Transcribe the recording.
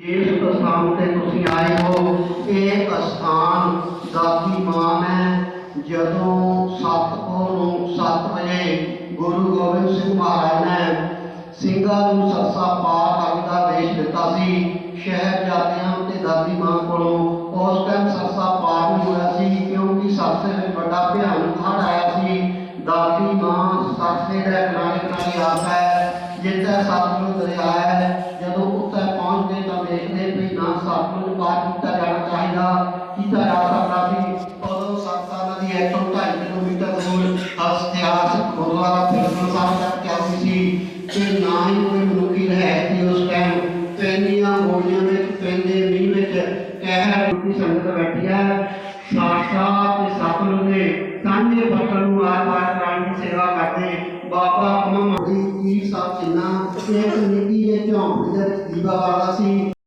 ਇਸ ਸਥਾਨ ਤੇ ਤੁਸੀਂ ਆਏ ਹੋ ਇਹ ਅਸਥਾਨ ਦਾਦੀ ਮਾਨ ਹੈ ਜਦੋਂ ਸਤਿਗੁਰੂ ਨੂੰ 7 ਵਜੇ ਗੁਰੂ ਗੋਬਿੰਦ ਸਿੰਘ ਮਹਾਰਾਜ ਨੇ ਸਿੰਘਾਂ ਨੂੰ ਸਰਸਾ ਪਾਰ ਕਰਨ ਦਾ ਆਦੇਸ਼ ਦਿੱਤਾ ਸੀ ਸ਼ਹਿਰ ਜਾਂਦਿਆਂ ਤੇ ਦਾਦੀ ਮਾਂ ਕੋਲੋਂ ਉਸ ਟਾਈਮ ਸਰਸਾ ਪਾਰ ਨਹੀਂ ਹੋਇਆ ਸੀ ਕਿਉਂਕਿ ਸਰਸੇ ਵਿੱਚ ਵੱਡਾ ਭਿਆਨਕ ਹੜ੍ਹ ਆਇਆ ਸੀ ਦਾਦੀ ਮਾਂ ਸਰਸੇ ਦੇ ਕਿਨਾਰੇ ਕਿਨਾਰੇ ਆ ਹੈ ਜਿੱਥੇ ਸਤਲੁਜ ਦਰਿਆ ਹੈ ਵੀ ਨਾ ਪਾਰ ਕੀਤਾ ਜਾਣਾ ਚਾਹੀਦਾ। ਕੀਤਾ ਜਾ ਸਕਦਾ ਸੀ ਉਦੋਂ ਸਤਸਾ ਨਦੀ ਇੱਥੋਂ 2.5 ਕਿਲੋਮੀਟਰ ਦੂਰ ਇਤਿਹਾਸਕ ਗੁਰਦੁਆਰਾ ਫਿਰੋਜ਼ਪੁਰ ਸਾਹਿਬ ਤੱਕ ਚੱਲਦੀ ਸੀ। ਤੇ ਨਾ ਹੀ ਕੋਈ ਮਨੁੱਖੀ ਰਹਿ ਸੀ ਉਸ ਟਾਈਮ ਪੈਂਦੀਆਂ ਗੋਲੀਆਂ ਵਿੱਚ, ਪੈਂਦੇ ਮੀਂਹ ਵਿੱਚ ਕਹਿਰ ਦੀ ਸੰਗਤ ਬੈਠੀ ਹੈ। ਸਾਖਾਤ ਤੇ ਸਤਲੁਜ ਦੇ ਸਾਂਝੇ ਬਖਲ ਨੂੰ ਆਰ ਪਾਰ ਕਰਾਉਣ ਦੀ ਸੇਵਾ ਕਰਦੇ ਬਾਬਾ ਅਮਮ ਦੀ ਸਾਹਿਬ ਚਿੰਨਾ ਇੱਕ ਨਿੱਕੀ ਜਿਹੀ ਝੌਂਪੜੀ ਦੇ ਦੀਵਾ ਵਾਲਾ ਸੀ।